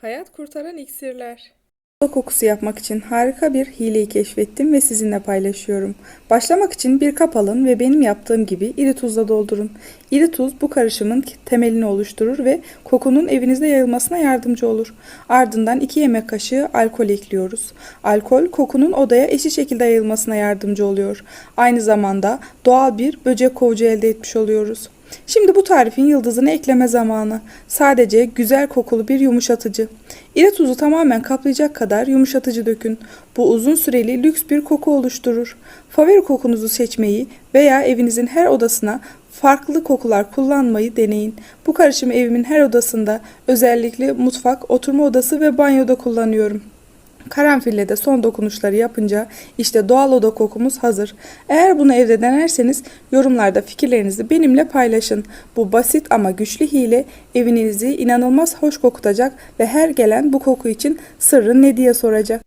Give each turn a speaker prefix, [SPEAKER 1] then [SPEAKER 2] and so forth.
[SPEAKER 1] Hayat kurtaran iksirler.
[SPEAKER 2] Oda kokusu yapmak için harika bir hileyi keşfettim ve sizinle paylaşıyorum. Başlamak için bir kap alın ve benim yaptığım gibi iri tuzla doldurun. İri tuz bu karışımın temelini oluşturur ve kokunun evinizde yayılmasına yardımcı olur. Ardından 2 yemek kaşığı alkol ekliyoruz. Alkol kokunun odaya eşit şekilde yayılmasına yardımcı oluyor. Aynı zamanda doğal bir böcek kovucu elde etmiş oluyoruz. Şimdi bu tarifin yıldızını ekleme zamanı. Sadece güzel kokulu bir yumuşatıcı. İri tuzu tamamen kaplayacak kadar yumuşatıcı dökün. Bu uzun süreli lüks bir koku oluşturur. Favori kokunuzu seçmeyi veya evinizin her odasına farklı kokular kullanmayı deneyin. Bu karışımı evimin her odasında özellikle mutfak, oturma odası ve banyoda kullanıyorum. Karanfille de son dokunuşları yapınca işte doğal oda kokumuz hazır. Eğer bunu evde denerseniz yorumlarda fikirlerinizi benimle paylaşın. Bu basit ama güçlü hile evinizi inanılmaz hoş kokutacak ve her gelen bu koku için sırrı ne diye soracak.